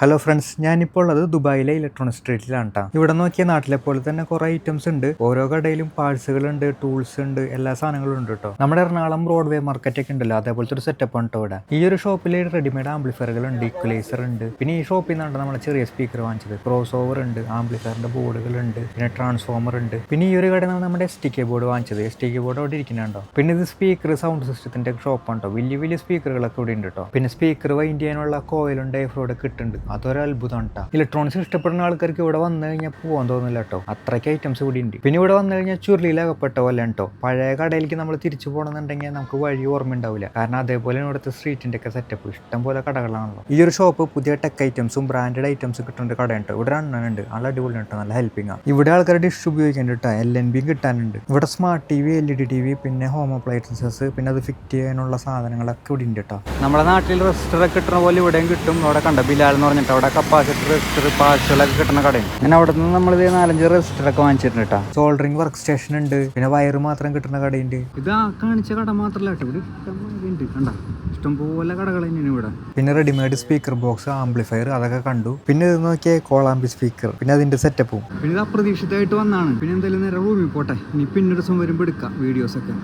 Hello friends ഞാനിപ്പോൾ ഉള്ളത് ദുബായിലെ ഇലക്ട്രോണിക് സ്ട്രീറ്റിലാണ് കേട്ടോ ഇവിടെ നോക്കിയ നാട്ടിലെ പോലെ തന്നെ കുറെ ഐറ്റംസ് ഉണ്ട്. ഓരോ കടയിലും പാഴ്സുകൾ ഉണ്ട് ടൂൾസ് ഉണ്ട് എല്ലാ സാധനങ്ങളും ഉണ്ട് കേട്ടോ നമ്മുടെ എറണാകുളം റോഡ്വേ മാർക്കറ്റ് ഒക്കെ ഉണ്ടല്ലോ അതേപോലത്തെ ഒരു സെറ്റപ്പ് ആണ് കേട്ടോ ഇവിടെ. ഈ ഒരു ഷോപ്പിൽ റെഡിമെയ്ഡ് ആംപ്ലിഫയറുകൾ ഉണ്ട് ഇക്വലൈസർ ഉണ്ട്. പിന്നെ ഈ ഷോപ്പിൽ നിന്നാണ് നമ്മൾ ചെറിയ സ്പീക്കർ വാങ്ങിച്ചത്. ക്രോസ് ഓവർ ഉണ്ട് ആംപ്ലിഫയറിന്റെ ബോർഡുകൾ ഉണ്ട് പിന്നെ ട്രാൻസ്ഫോമർ ഉണ്ട്. പിന്നെ ഈ ഒരു കടയിൽ നിന്നാണ് നമ്മുടെ എസ് ടി കെ ബോർഡ് വാങ്ങിച്ചത്. എസ് ടി കെ ബോർഡ് അവിടെ ഇരിക്കുന്നുണ്ടോ പിന്നെ ഇത് സ്പീക്കർ സൗണ്ട് സിസ്റ്റത്തിന്റെ ഷോപ്പാണ് കേട്ടോ വലിയ വലിയ സ്പീക്കറുകളൊക്കെ ഇവിടെ ഉണ്ട് കേട്ടോ പിന്നെ സ്പീക്കർ വൈൻഡ് ചെയ്യാനുള്ള കോയിലുണ്ട് എഫ്രോഡ് കിട്ടുന്നുണ്ട് അതൊരു അത്ഭുതമാണ് കേട്ടോ ഇലക്ട്രോണിക്സ് ഇഷ്ടപ്പെടുന്ന ആൾക്കാർക്ക് ഇവിടെ വന്നു കഴിഞ്ഞാൽ പോകാൻ തോന്നില്ല കേട്ടോ അത്രയ്ക്ക് ഐറ്റംസ് കൂടി ഉണ്ട്. പിന്നെ ഇവിടെ വന്നു കഴിഞ്ഞാൽ ചുരുളിയിലകപ്പെട്ട പോലെ കേട്ടോ പഴയ കടയിലേക്ക് നമ്മൾ തിരിച്ചു പോകണമെന്നുണ്ടെങ്കിൽ നമുക്ക് വഴി ഓർമ്മ ഉണ്ടാവില്ല. കാരണം അതേപോലെ ഇവിടുത്തെ സ്ട്രീറ്റിന്റെ ഒക്കെ സെറ്റപ്പ് ഇഷ്ടം പോലെ കടകളാണല്ലോ. ഈ ഒരു ഷോപ്പ് പുതിയ ടെക് ഐറ്റംസും ബ്രാൻഡഡ് ഐറ്റംസും കിട്ടുന്ന കട കടയുണ്ട് ഇവിടെ അണ്ണനുണ്ട് നല്ല അടിപൊളി ഉണ്ടോ നല്ല ഹെൽപ്പിംഗ് ആണ് ഇവിടെ ആൾക്കാർ ഡിഷ് ഉപയോഗിക്കാൻ കേട്ടോ എൽ എൻ ബി കിട്ടാനുണ്ട്. ഇവിടെ smart T V L E D T V പിന്നെ ഹോം അപ്ലയൻസസ് പിന്നെ അത് ഫിറ്റ് ചെയ്യാനുള്ള സാധനങ്ങളൊക്കെ ഇവിടെ ഉണ്ട് കേട്ടോ നമ്മുടെ നാട്ടിൽ റെസിസ്റ്റർ ഒക്കെ കിട്ടുന്ന പോലെ ഇവിടെയും കിട്ടും. അവിടെ കണ്ട ബിലാൽ എന്ന് പറഞ്ഞിട്ട് അവിടെ കപ്പാസിറ്റർ റെസിസ്റ്റർ പാർട്സുകളൊക്കെ കിട്ടുന്ന കടയും ഞാൻ അവിടെ നിന്ന് നമ്മൾ ഇത് നാലഞ്ച് റെസിസ്റ്റർ ഒക്കെ വാങ്ങിച്ചിട്ടുണ്ട് കേട്ടോ സോൾഡറിംഗ് വർക്ക് സ്റ്റേഷൻ ഉണ്ട്. പിന്നെ വയർ മാത്രം കിട്ടുന്ന കടയുണ്ട്. ഇത് ആ കാണിച്ച കട മാത്രമല്ല ഉണ്ട് ഇഷ്ടംപോലെ കടകൾ തന്നെയാണ് ഇവിടെ. പിന്നെ റെഡിമെയ്ഡ് സ്പീക്കർ ബോക്സ് ആംപ്ലിഫയർ അതൊക്കെ കണ്ടു. പിന്നെ ഇത് നോക്കിയാൽ കോളാമ്പി സ്പീക്കർ പിന്നെ അതിന്റെ സെറ്റപ്പും പിന്നെ ഇത് അപ്രതീക്ഷിതമായിട്ട് വന്നാണ് പിന്നെ എന്തായാലും നേരെ റൂമിൽ പോട്ടെ. ഇനി പിന്നൊരു ദിവസം വരുമ്പോൾ എടുക്കാം. വീഡിയോസ് ഒക്കെ.